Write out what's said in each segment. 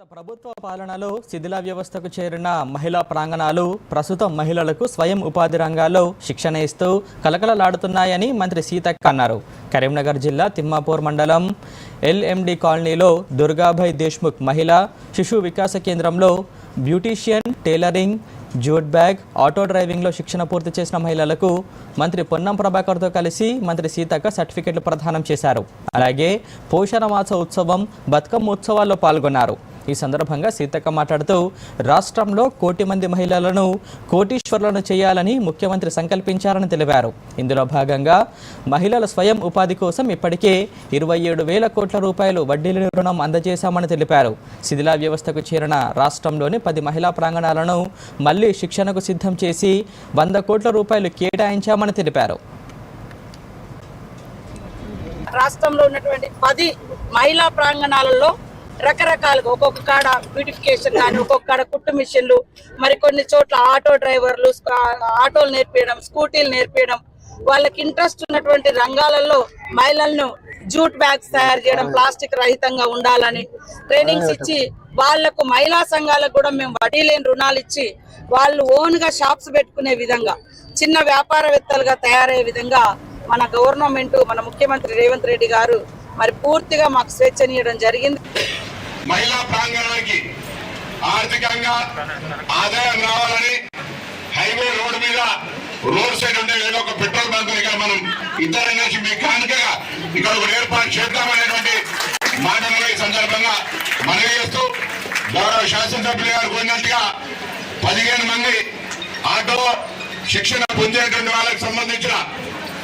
గత ప్రభుత్వ పాలనలో శిథిల వ్యవస్థకు చేరిన మహిళా ప్రాంగణాలు ప్రస్తుతం మహిళలకు స్వయం ఉపాధి రంగాల్లో శిక్షణ ఇస్తూ కలకలలాడుతున్నాయని మంత్రి సీతక్క అన్నారు. కరీంనగర్ జిల్లా తిమ్మాపూర్ మండలం ఎల్ఎండి కాలనీలో దుర్గాభాయ్ దేశ్ముఖ్ మహిళా శిశు వికాస కేంద్రంలో beautician tailoring jute bag auto డ్రైవింగ్లో శిక్షణ పూర్తి చేసిన మహిళలకు మంత్రి పొన్నం ప్రభాకర్తో కలిసి మంత్రి సీతక్క సర్టిఫికెట్లు ప్రదానం చేశారు. అలాగే పోషణ మాస ఉత్సవం బతుకమ్మ ఉత్సవాల్లో పాల్గొన్నారు. ఈ సందర్భంగా సీతక్క మాట్లాడుతూ రాష్ట్రంలో కోటి మంది మహిళలను కోటీశ్వర్లను చేయాలని ముఖ్యమంత్రి సంకల్పించారని తెలిపారు. ఇందులో భాగంగా మహిళల స్వయం ఉపాధి కోసం ఇప్పటికే ఇరవై ఏడు వేల కోట్ల రూపాయలు వడ్డీల రుణం అందజేశామని తెలిపారు. శిథిలా వ్యవస్థకు చేరిన రాష్ట్రంలోని పది మహిళా ప్రాంగణాలను మళ్ళీ శిక్షణకు సిద్ధం చేసి వంద కోట్ల రూపాయలు కేటాయించామని తెలిపారు. రాష్ట్రంలో ఉన్నటువంటి పది మహిళా ప్రాంగణాలలో రకరకాలుగా ఒక్కొక్క కాడ బ్యూటిఫికేషన్ కానీ ఒక్కొక్క కాడ కుట్టు మిషన్లు మరి కొన్ని చోట్ల ఆటో డ్రైవర్లు ఆటోలు నేర్పించడం స్కూటీలు నేర్పించడం వాళ్ళకి ఇంట్రెస్ట్ ఉన్నటువంటి రంగాలలో మహిళలను జూట్ బ్యాగ్స్ తయారు చేయడం ప్లాస్టిక్ రహితంగా ఉండాలని ట్రైనింగ్స్ ఇచ్చి వాళ్ళకు మహిళా సంఘాలకు కూడా మేము వడ్డీ లేని రుణాలు ఇచ్చి వాళ్ళు ఓన్గా షాప్స్ పెట్టుకునే విధంగా చిన్న వ్యాపారవేత్తలుగా తయారయ్యే విధంగా మన గవర్నమెంట్ మన ముఖ్యమంత్రి రేవంత్ రెడ్డి గారు మరి పూర్తిగా మాకు స్వేచ్ఛనీయడం జరిగింది. మహిళా ప్రాంగణానికి ఆర్థికంగా ఆదాయం రావాలని హైవే రోడ్డు మీద రోడ్ సైడ్ ఉండే ఏదో ఒక పెట్రోల్ బంక్ ఇక్కడ మనం ఇద్దరు నుంచి మీ కానుకగా ఇక్కడ ఒక ఏర్పాటు చేద్దామనేటువంటి మాటలు ఈ సందర్భంగా మనవి చేస్తూ గౌరవ శాసనసభ్యులు గారు కోరినట్టుగా పదిహేను మంది ఆటో శిక్షణ పొందేటువంటి వాళ్ళకి సంబంధించిన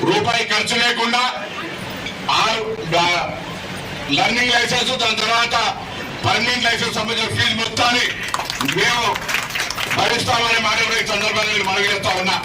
రూపాయి ఖర్చు లేకుండా ఆరు లర్నింగ్ లైసెన్స్ దాని సంబంధించిన ఫీజు మొత్తాన్ని మేము భరిస్తామనే మాట కూడా ఈ సందర్భంగా నేను మనవి చేస్తా ఉన్నా.